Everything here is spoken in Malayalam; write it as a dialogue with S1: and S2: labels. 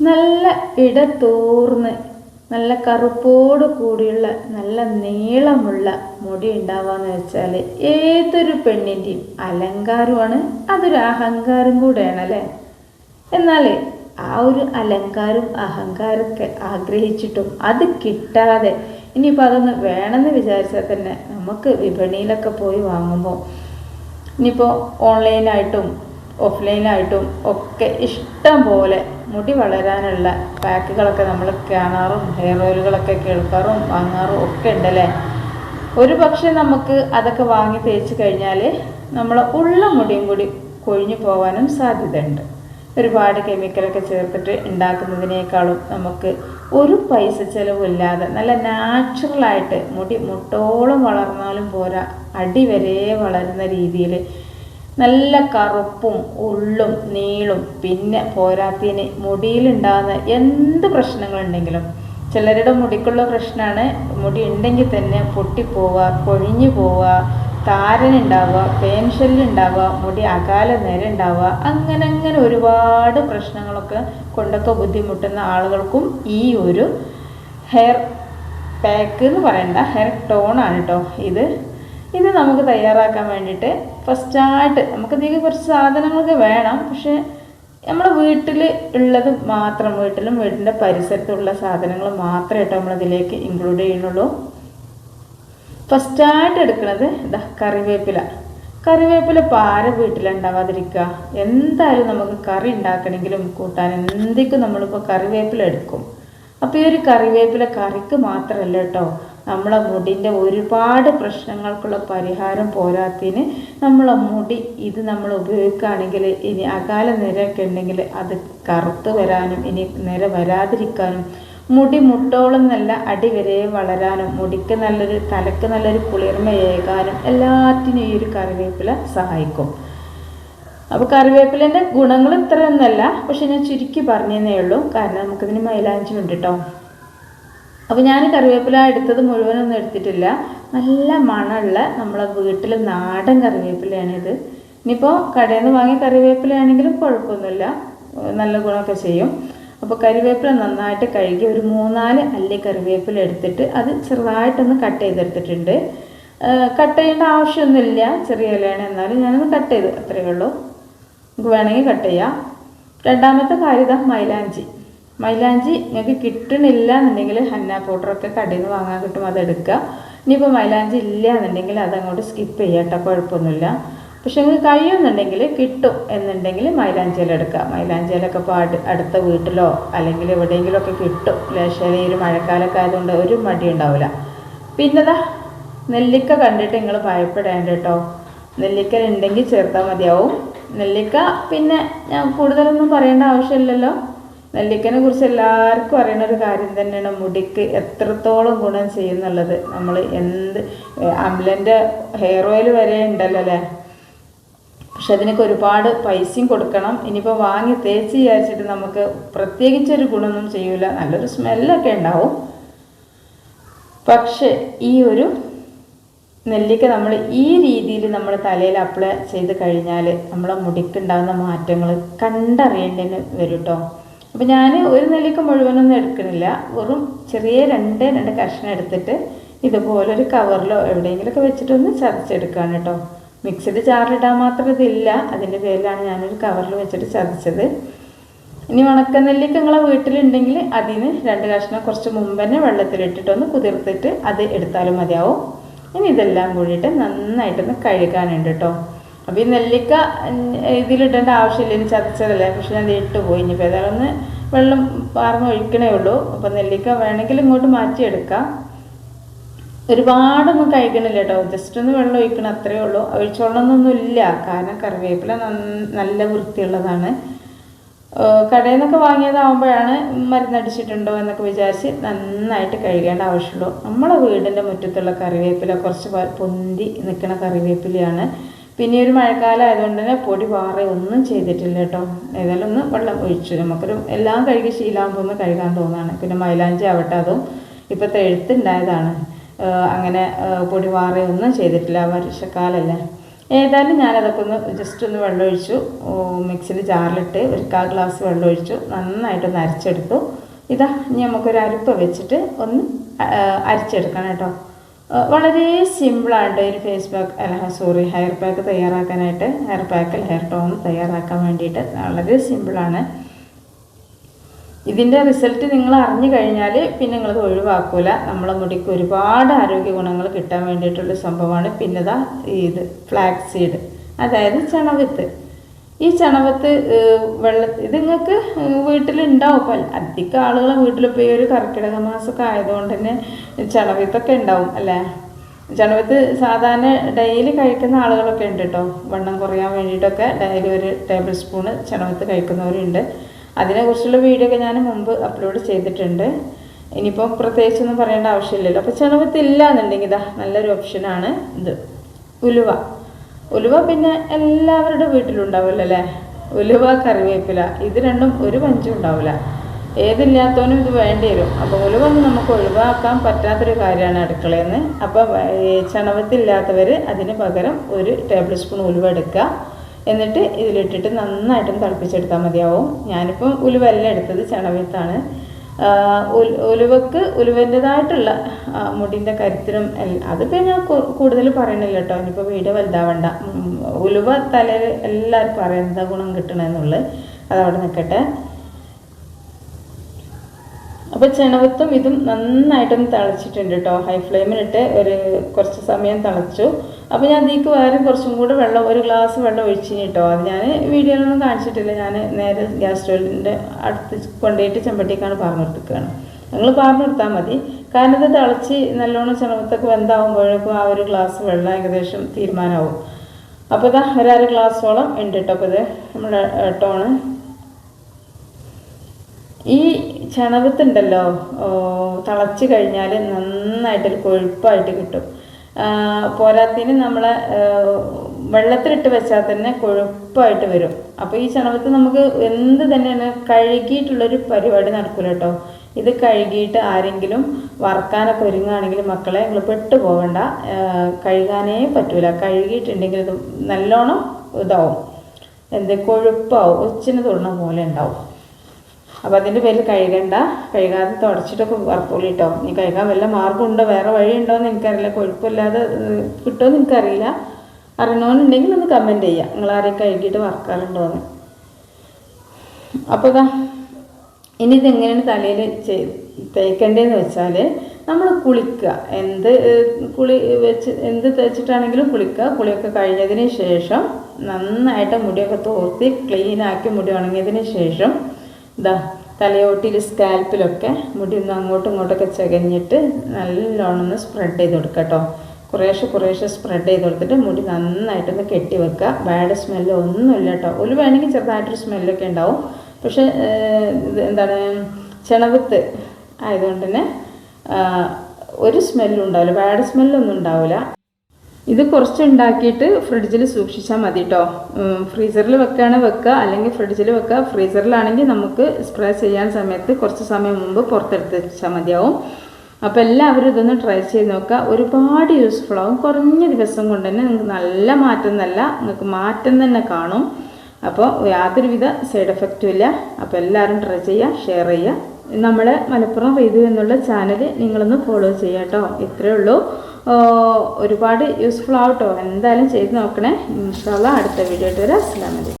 S1: നല്ല ഇടത്തൂർന്ന് നല്ല കറുപ്പോട് കൂടിയുള്ള നല്ല നീളമുള്ള മുടി ഉണ്ടാവാന്ന് വെച്ചാൽ ഏതൊരു പെണ്ണിന്റെയും അലങ്കാരമാണ് അതൊരു അഹങ്കാരം കൂടെയാണ് അല്ലേ എന്നാൽ ആ ഒരു അലങ്കാരം അഹങ്കാരമൊക്കെ ആഗ്രഹിച്ചിട്ടും അത് കിട്ടാതെ ഇനിയിപ്പോൾ അതൊന്ന് വേണമെന്ന് വിചാരിച്ചാൽ തന്നെ നമുക്ക് വിപണിയിലൊക്കെ പോയി വാങ്ങുമ്പോൾ ഇനിയിപ്പോൾ ഓൺലൈനായിട്ടും ഓഫ്ലൈനായിട്ടും ഒക്കെ ഇഷ്ടം പോലെ മുടി വളരാനുള്ള പാക്കുകളൊക്കെ നമ്മൾ കാണാറും ഹെയർ ഓയിലുകളൊക്കെ കേൾക്കാറും വാങ്ങാറും ഒക്കെ ഉണ്ടല്ലേ? ഒരു പക്ഷേ നമുക്ക് അതൊക്കെ വാങ്ങി തേച്ച് കഴിഞ്ഞാൽ നമ്മൾ ഉള്ള മുടിയും കൂടി കൊഴിഞ്ഞു പോകാനും സാധ്യതയുണ്ട്. ഒരുപാട് കെമിക്കലൊക്കെ ചേർത്തിട്ട് ഉണ്ടാക്കുന്നതിനേക്കാളും നമുക്ക് ഒരു പൈസ ചിലവില്ലാതെ നല്ല നാച്ചുറലായിട്ട് മുടി മുട്ടോളം വളർന്നാലും പോരാ അടി വരെ വളരുന്ന രീതിയിൽ നല്ല കറുപ്പും ഉള്ളും നീളും പിന്നെ പോരാത്തതിന് മുടിയിലുണ്ടാകുന്ന എന്ത് പ്രശ്നങ്ങളുണ്ടെങ്കിലും ചിലരുടെ മുടിക്കുള്ള പ്രശ്നമാണ്. മുടി ഉണ്ടെങ്കിൽ തന്നെ പൊട്ടിപ്പോവുക കൊഴിഞ്ഞു പോവുക താരനുണ്ടാവുക പേൻഷല്ലുണ്ടാവുക മുടി അകാല നേരം ഉണ്ടാവുക അങ്ങനെ അങ്ങനെ ഒരുപാട് പ്രശ്നങ്ങളൊക്കെ കൊണ്ടൊക്കെ ബുദ്ധിമുട്ടുന്ന ആളുകൾക്കും ഈ ഒരു ഹെയർ പാക്ക് എന്ന് പറയണ്ട ഹെയർ ടോണാണ് കേട്ടോ ഇത്. ഇത് നമുക്ക് തയ്യാറാക്കാൻ വേണ്ടിയിട്ട് ഫസ്റ്റായിട്ട് നമുക്ക് ഇതിലേക്ക് കുറച്ച് സാധനങ്ങളൊക്കെ വേണം. പക്ഷേ നമ്മുടെ വീട്ടിൽ ഉള്ളത് മാത്രം വീട്ടിലും വീടിന്റെ പരിസരത്തുള്ള സാധനങ്ങൾ മാത്രമേ കേട്ടോ നമ്മളിതിലേക്ക് ഇൻക്ലൂഡ് ചെയ്യുന്നുള്ളൂ. ഫസ്റ്റായിട്ട് എടുക്കുന്നത് ഇതാ കറിവേപ്പില. കറിവേപ്പില പാര വീട്ടിലുണ്ടാവാതിരിക്കുക? എന്തായാലും നമുക്ക് കറി ഉണ്ടാക്കണമെങ്കിലും കൂട്ടാൻ എന്തൊക്കെ നമ്മളിപ്പോൾ കറിവേപ്പില എടുക്കും? അപ്പോൾ ഈ ഒരു കറിവേപ്പില കറിക്ക് മാത്രമല്ല കേട്ടോ നമ്മളെ മുടിന്റെ ഒരുപാട് പ്രശ്നങ്ങൾക്കുള്ള പരിഹാരം പോരാത്തതിന് നമ്മളെ മുടി ഇത് നമ്മൾ ഉപയോഗിക്കുകയാണെങ്കിൽ ഇനി അകാല നിരയൊക്കെ ഉണ്ടെങ്കിൽ അത് കറുത്ത് വരാനും ഇനി നിര വരാതിരിക്കാനും മുടി മുട്ടോളം നല്ല അടി വരെ വളരാനും മുടിക്ക് നല്ലൊരു തലക്ക് നല്ലൊരു കുളിർമയേകാനും എല്ലാറ്റിനും ഈ ഒരു കറിവേപ്പില സഹായിക്കും. അപ്പോൾ കറിവേപ്പിലേന്റെ ഗുണങ്ങൾ ഇത്രയൊന്നല്ല. പക്ഷെ ഞാൻ ചുരുക്കി പറഞ്ഞതേ ഉള്ളൂ. കാരണം നമുക്കിതിന് മൈലാഞ്ചി ഉണ്ട് കേട്ടോ അപ്പോൾ ഞാൻ കറിവേപ്പില എടുത്തത് മുഴുവനൊന്നും എടുത്തിട്ടില്ല. നല്ല മണമുള്ള നമ്മളെ വീട്ടിൽ നാടൻ കറിവേപ്പിലയാണിത്. ഇനിയിപ്പോൾ കടയിൽ നിന്ന് വാങ്ങിയ കറിവേപ്പിലയാണെങ്കിലും കുഴപ്പമൊന്നുമില്ല. നല്ല ഗുണമൊക്കെ ചെയ്യും. അപ്പോൾ കറിവേപ്പില നന്നായിട്ട് കഴുകി ഒരു മൂന്നാൽ അല്ലി കറിവേപ്പില എടുത്തിട്ട് അത് ചെറുതായിട്ടൊന്ന് കട്ട് ചെയ്തെടുത്തിട്ടുണ്ട്. കട്ട് ചെയ്യേണ്ട ആവശ്യമൊന്നുമില്ല. ചെറിയ ഇലയാണ് എന്നാലും ഞാനൊന്ന് കട്ട് ചെയ്ത് അത്രയേ ഉള്ളൂ. നമുക്ക് വേണമെങ്കിൽ കട്ട് ചെയ്യാം. രണ്ടാമത്തെ കാര്യം മൈലാഞ്ചി. മൈലാഞ്ചി നിങ്ങൾക്ക് കിട്ടണില്ല എന്നുണ്ടെങ്കിൽ ഹന്ന പൗഡറൊക്കെ കടയിൽ നിന്ന് വാങ്ങാൻ കിട്ടും അത് എടുക്കുക ഇനിയിപ്പോൾ മൈലാഞ്ചി ഇല്ല എന്നുണ്ടെങ്കിൽ അതങ്ങോട്ട് സ്കിപ്പ് ചെയ്യാം കേട്ടോ കുഴപ്പമൊന്നുമില്ല പക്ഷെ നിങ്ങൾക്ക് കഴിയുമെന്നുണ്ടെങ്കിൽ കിട്ടും എന്നുണ്ടെങ്കിൽ മൈലാഞ്ചിയില എടുക്കുക മൈലാഞ്ചിയിലൊക്കെ ഇപ്പോൾ അടു അടുത്ത വീട്ടിലോ അല്ലെങ്കിൽ എവിടെയെങ്കിലുമൊക്കെ കിട്ടും. ലേശം ഈ ഒരു മഴക്കാലമൊക്കെ ആയതുകൊണ്ട് ഒരു മടി ഉണ്ടാവില്ല പിന്നെതാ നെല്ലിക്ക കണ്ടിട്ട് നിങ്ങൾ ഭയപ്പെടേണ്ട കേട്ടോ നെല്ലിക്ക ഉണ്ടെങ്കിൽ ചേർത്താൽ മതിയാവും. നെല്ലിക്ക പിന്നെ ഞാൻ കൂടുതലൊന്നും പറയേണ്ട ആവശ്യമില്ലല്ലോ. നെല്ലിക്കനെ കുറിച്ച് എല്ലാവർക്കും അറിയണ ഒരു കാര്യം തന്നെയാണ് മുടിക്ക് എത്രത്തോളം ഗുണം ചെയ്യുന്നുള്ളത് നമ്മൾ എന്ത് അമ്പലന്റെ ഹെയർ ഓയിൽ വരെ ഉണ്ടല്ലോ അല്ലേ? പക്ഷെ അതിനൊക്കെ ഒരുപാട് പൈസയും കൊടുക്കണം. ഇനിയിപ്പോൾ വാങ്ങി തേച്ച് വിചാരിച്ചിട്ട് നമുക്ക് പ്രത്യേകിച്ചൊരു ഗുണമൊന്നും ചെയ്യൂല. നല്ലൊരു സ്മെല്ലൊക്കെ ഉണ്ടാവും. പക്ഷേ ഈ ഒരു നെല്ലിക്ക നമ്മൾ ഈ രീതിയിൽ നമ്മൾ തലയിൽ അപ്ലൈ ചെയ്ത് കഴിഞ്ഞാൽ നമ്മളെ മുടിക്കുണ്ടാകുന്ന മാറ്റങ്ങൾ കണ്ടറിയേണ്ടതിന് വരും കേട്ടോ അപ്പോൾ ഞാൻ ഒരു നെല്ലിക്ക മുഴുവനൊന്നും എടുക്കണില്ല. വെറും ചെറിയ രണ്ട് രണ്ട് കഷ്ണം എടുത്തിട്ട് ഇതുപോലെ ഇതുപോലൊരു കവറിലോ എവിടെയെങ്കിലുമൊക്കെ വെച്ചിട്ടൊന്ന് ചതച്ചെടുക്കുകയാണ് കേട്ടോ മിക്സിഡ് ചാറിലിടാൻ മാത്രം ഇതില്ല. അതിന്റെ പേരിലാണ് ഞാനൊരു കവറിൽ വെച്ചിട്ട് ചതച്ചത്. ഇനി ഉണക്ക നെല്ലിക്ക നിങ്ങളെ വീട്ടിലുണ്ടെങ്കിൽ അതിന് രണ്ട് കഷ്ണം കുറച്ച് മുമ്പ് തന്നെ വെള്ളത്തിലിട്ടിട്ടൊന്ന് കുതിർത്തിട്ട് അത് എടുത്താലും മതിയാവും. ഇനി ഇതെല്ലാം കൂടിയിട്ട് നന്നായിട്ടൊന്ന് കഴുകാനുണ്ട് കേട്ടോ അപ്പോൾ ഈ നെല്ലിക്ക ഇതിലിടേണ്ട ആവശ്യമില്ല ഇനി ചതച്ചതല്ലേ? പക്ഷെ ഞാൻ ഇട്ട് പോയി. ഇനിയിപ്പോൾ ഏതായാലും ഒന്ന് വെള്ളം പാർന്ന് ഒഴിക്കണേ ഉള്ളൂ. അപ്പോൾ നെല്ലിക്ക വേണമെങ്കിൽ ഇങ്ങോട്ട് മാറ്റിയെടുക്കാം. ഒരുപാടൊന്നും കഴിക്കണില്ല കേട്ടോ. ജസ്റ്റ് ഒന്ന് വെള്ളം ഒഴിക്കണം അത്രയേ ഉള്ളൂ. ഒഴിച്ചോളണമെന്നൊന്നും ഇല്ല. കാരണം കറിവേപ്പില നല്ല വൃത്തിയുള്ളതാണ്. കടയിൽ നിന്നൊക്കെ വാങ്ങിയതാവുമ്പോഴാണ് മരുന്നടിച്ചിട്ടുണ്ടോ എന്നൊക്കെ വിചാരിച്ച് നന്നായിട്ട് കഴുകേണ്ട ആവശ്യമുള്ളൂ. നമ്മളെ വീടിന്റെ മുറ്റത്തുള്ള കറിവേപ്പില കുറച്ച് പൊന്തി നിൽക്കുന്ന കറിവേപ്പിലയാണ്. പിന്നെ ഒരു മഴക്കാലം ആയതുകൊണ്ട് തന്നെ പൊടി പാറ ഒന്നും ചെയ്തിട്ടില്ല കേട്ടോ. ഏതായാലും ഒന്ന് വെള്ളം ഒഴിച്ചു. നമുക്കൊരു എല്ലാം കഴുകി ശീലാകുമ്പോൾ ഒന്ന് കഴുകാൻ തോന്നാണ്. പിന്നെ മൈലാഞ്ചി ആവട്ടെ അതും ഇപ്പോഴത്തെ എഴുത്തുണ്ടായതാണ്. അങ്ങനെ പൊടി പാറയൊന്നും ചെയ്തിട്ടില്ല വർഷക്കാലല്ലേ. ഏതായാലും ഞാനതൊക്കെ ഒന്ന് ജസ്റ്റ് ഒന്ന് വെള്ളം ഒഴിച്ചു. മിക്സിന്റെ ജാറിലിട്ട് ഒരു കാൽ ഗ്ലാസ് വെള്ളം ഒഴിച്ചു. നന്നായിട്ടൊന്ന് അരച്ചെടുത്തു. ഇതാ ഇനി നമുക്കൊരു അരിപ്പ വെച്ചിട്ട് ഒന്ന് അരിച്ചെടുക്കണം കേട്ടോ. വളരെ സിമ്പിളായിട്ട് ഒരു ഫേസ് പാക്ക് അല്ല സോറി ഹെയർ പാക്ക് തയ്യാറാക്കാനായിട്ട് ഹെയർ പാക്ക് ഹെയർ ടോൺ തയ്യാറാക്കാൻ വേണ്ടിയിട്ട് വളരെ സിമ്പിളാണ് ഇതിന്റെ റിസൾട്ട് നിങ്ങൾ അറിഞ്ഞു കഴിഞ്ഞാൽ പിന്നെ നിങ്ങളത് ഒഴിവാക്കൂല. നമ്മളെ മുടിക്ക് ഒരുപാട് ആരോഗ്യ ഗുണങ്ങൾ കിട്ടാൻ വേണ്ടിയിട്ടുള്ള സംഭവമാണ് പിന്നെ ദാ ഇത് ഫ്ലാക്സ് സീഡ് അതായത് ചണവിത്ത്. ഈ ചണവത്ത് വെള്ള ഇത് നിങ്ങൾക്ക് വീട്ടിലുണ്ടാവും. പല അധികം ആളുകളെ വീട്ടിലിപ്പോൾ ഈ ഒരു കർക്കിടക മാസമൊക്കെ ആയതുകൊണ്ട് തന്നെ ചണവത്തൊക്കെ ഉണ്ടാവും അല്ലേ? ചണവത്ത് സാധാരണ ഡെയിലി കഴിക്കുന്ന ആളുകളൊക്കെ ഉണ്ട് കേട്ടോ വണ്ണം കുറയാൻ വേണ്ടിയിട്ടൊക്കെ ഡെയിലി ഒരു ടേബിൾ സ്പൂണ് ചണവത്ത് കഴിക്കുന്നവരുണ്ട്. അതിനെക്കുറിച്ചുള്ള വീഡിയോ ഒക്കെ ഞാൻ മുമ്പ് അപ്ലോഡ് ചെയ്തിട്ടുണ്ട്. ഇനിയിപ്പോൾ പ്രത്യേകിച്ചൊന്നും പറയേണ്ട ആവശ്യമില്ലല്ലോ. അപ്പോൾ ചണവത്ത് ഇല്ല എന്നുണ്ടെങ്കിൽ ഇതാ നല്ലൊരു ഓപ്ഷനാണ് ഇത്. ഉലുവ. ഉലുവ പിന്നെ എല്ലാവരുടെ വീട്ടിലുണ്ടാവില്ല അല്ലേ? ഉലുവ കറിവേപ്പില ഇത് രണ്ടും ഒരു പഞ്ചും ഉണ്ടാവില്ല. ഏതില്ലാത്തവനും ഇത് വേണ്ടി വരും. അപ്പോൾ ഉലുവ നമുക്ക് ഒഴിവാക്കാൻ പറ്റാത്തൊരു കാര്യമാണ് അടുക്കളയിൽ നിന്ന് അപ്പോൾ ചണവത്തില്ലാത്തവർ അതിന് പകരം ഒരു ടേബിൾ സ്പൂൺ ഉലുവ എടുക്കുക. എന്നിട്ട് ഇതിലിട്ടിട്ട് നന്നായിട്ടും തിളപ്പിച്ചെടുത്താൽ മതിയാവും. ഞാനിപ്പം ഉലുവല്ല എടുത്തത് ചണവത്താണ്. ഉലുവക്ക് ഉലുവന്റെതായിട്ടുള്ള മുടിന്റെ കരുത്തിനും അതിപ്പോൾ ഞാൻ കൂടുതൽ പറയണില്ല കേട്ടോ. ഇനിയിപ്പോൾ വീട് വലുതാവണ്ട. ഉലുവ തലയിൽ എല്ലാവർക്കും അറിയാം എന്താ ഗുണം കിട്ടണമെന്നുള്ളത് അതവിടെ നിൽക്കട്ടെ അപ്പോൾ ചെണവത്തും ഇതും നന്നായിട്ടൊന്ന് തിളച്ചിട്ടുണ്ട് കേട്ടോ. ഹൈ ഫ്ലെയിമിലിട്ട് ഒരു കുറച്ച് സമയം തിളച്ചു. അപ്പോൾ ഞാൻ അതിലേക്ക് വേറെ കുറച്ചും കൂടെ വെള്ളം ഒരു ഗ്ലാസ് വെള്ളം ഒഴിച്ചിന് കേട്ടോ അത് ഞാൻ വീഡിയോയിലൊന്നും കാണിച്ചിട്ടില്ല. ഞാൻ നേരെ ഗ്യാസ് സ്റ്റോവിന്റെ അടുത്ത് കൊണ്ടുപോയിട്ട് ചെമ്പട്ടിക്കാണ് പറഞ്ഞു കൊടുക്കുകയാണ് നിങ്ങൾ പറഞ്ഞു കൊടുത്താൽ മതി. കാരണം ഇത് തിളച്ച് നല്ലോണം ചെറുപ്പത്തൊക്കെ വെന്താവുമ്പോഴേക്കും ആ ഒരു ഗ്ലാസ് വെള്ളം ഏകദേശം തീരുമാനമാവും അപ്പോൾ ഇതാ ഒരര ഗ്ലാസ്സോളം ഉണ്ട് കേട്ടോ. അപ്പോൾ ഇത് നമ്മുടെ ടോണ് ഈ ചണവത്തുണ്ടല്ലോ തിളച്ച് കഴിഞ്ഞാൽ നന്നായിട്ടൊരു കൊഴുപ്പായിട്ട് കിട്ടും. പോരാത്തിന് നമ്മൾ വെള്ളത്തിലിട്ട് വെച്ചാൽ തന്നെ കൊഴുപ്പായിട്ട് വരും. അപ്പോൾ ഈ ചണവത്ത് നമുക്ക് എന്ത് തന്നെയാണ് കഴുകിയിട്ടുള്ളൊരു പരിപാടി നടക്കില്ല കേട്ടോ. ഇത് കഴുകിയിട്ട് ആരെങ്കിലും വറക്കാനൊക്കെ ഒരുങ്ങുകയാണെങ്കിൽ മക്കളെ നിങ്ങൾ പെട്ടു പോകണ്ട. കഴുകാനേ പറ്റൂല. കഴുകിയിട്ടുണ്ടെങ്കിൽ ഇത് നല്ലോണം ഇതാവും. എന്ത് കൊഴുപ്പാവും. ഒച്ചിന് തുറന്ന പോലെ ഉണ്ടാവും. അപ്പോൾ അതിന്റെ പേരിൽ കഴുകണ്ട. കഴുകാതെ തുടച്ചിട്ടൊക്കെ വറുത്തോളൂ കേട്ടോ ഇനി കഴുകാൻ വല്ല മാർഗം ഉണ്ടോ വേറെ വഴി ഉണ്ടോ എന്ന് എനിക്കറിയില്ല. കൊഴുപ്പില്ലാതെ കിട്ടുമോ കിട്ടുമെന്ന് എനിക്കറിയില്ല. അറിയണമെന്നുണ്ടെങ്കിൽ ഒന്ന് കമന്റ് ചെയ്യുക നിങ്ങൾ ആരെയും കഴുകിയിട്ട് വറക്കാറുണ്ടോ എന്ന് അപ്പോൾ ഇതാ ഇനി ഇതെങ്ങനെയാണ് തലയിൽ തേക്കേണ്ടതെന്ന് വെച്ചാൽ നമ്മൾ കുളിക്കുക. എന്ത് കുളി വെച്ച് എന്ത് തേച്ചിട്ടാണെങ്കിലും കുളിക്കുക. കുളിയൊക്കെ കഴിഞ്ഞതിന് ശേഷം നന്നായിട്ട് മുടിയൊക്കെ തോർത്തി ക്ലീനാക്കി മുടി ഉണങ്ങിയതിന് ശേഷം ഇതാ തലയോട്ടിൽ സ്കാൽപ്പിലൊക്കെ മുടി നിന്ന് അങ്ങോട്ടും ഇങ്ങോട്ടൊക്കെ ചകഞ്ഞിട്ട് നല്ലോണം ഒന്ന് സ്പ്രെഡ് ചെയ്ത് കൊടുക്കുക കേട്ടോ കുറേശ്ശെ കുറേശ്ശെ സ്പ്രെഡ് ചെയ്ത് കൊടുത്തിട്ട് മുടി നന്നായിട്ടൊന്ന് കെട്ടി വെക്കുക ബാഡ് സ്മെല്ലോ ഒന്നുമില്ല കേട്ടോ ഒരു വേണമെങ്കിൽ ചെറുതായിട്ടൊരു സ്മെല്ലൊക്കെ ഉണ്ടാവും. പക്ഷേ എന്താണ് ചെണവത്ത് ആയതുകൊണ്ട് തന്നെ ഒരു സ്മെല്ലും ഉണ്ടാവില്ല. ബാഡ് സ്മെല്ലൊന്നും ഉണ്ടാവില്ല. ഇത് കുറച്ച് ഉണ്ടാക്കിയിട്ട് ഫ്രിഡ്ജിൽ സൂക്ഷിച്ചാൽ മതി കേട്ടോ ഫ്രീസറിൽ വെക്കുകയാണ് വെക്കുക അല്ലെങ്കിൽ ഫ്രിഡ്ജിൽ വെക്കുക ഫ്രീസറിലാണെങ്കിൽ നമുക്ക് സ്പ്രേ ചെയ്യാൻ സമയത്ത് കുറച്ച് സമയം മുമ്പ് പുറത്തെടുത്ത് വെച്ചാൽ മതിയാവും. അപ്പോൾ എല്ലാവരും ഇതൊന്ന് ട്രൈ ചെയ്ത് നോക്കുക ഒരുപാട് യൂസ്ഫുൾ ആവും. കുറഞ്ഞ ദിവസം കൊണ്ട് തന്നെ നിങ്ങൾക്ക് നല്ല മാറ്റം എന്നല്ല നിങ്ങൾക്ക് മാറ്റം തന്നെ കാണും. അപ്പോൾ യാതൊരുവിധ സൈഡ് എഫക്റ്റും ഇല്ല. അപ്പോൾ എല്ലാവരും ട്രൈ ചെയ്യുക ഷെയർ ചെയ്യുക നമ്മളെ മലപ്പുറം റീതു എന്നുള്ള ചാനൽ നിങ്ങളൊന്ന് ഫോളോ ചെയ്യുക കേട്ടോ ഇത്രയേ ഉള്ളൂ. ഒരുപാട് യൂസ്ഫുൾ ആവട്ടോ. എന്തായാലും ചെയ്ത് നോക്കണേ. ഇൻഷാല്ല അടുത്ത വീഡിയോ ആയിട്ട് വരാം. അസ്സാം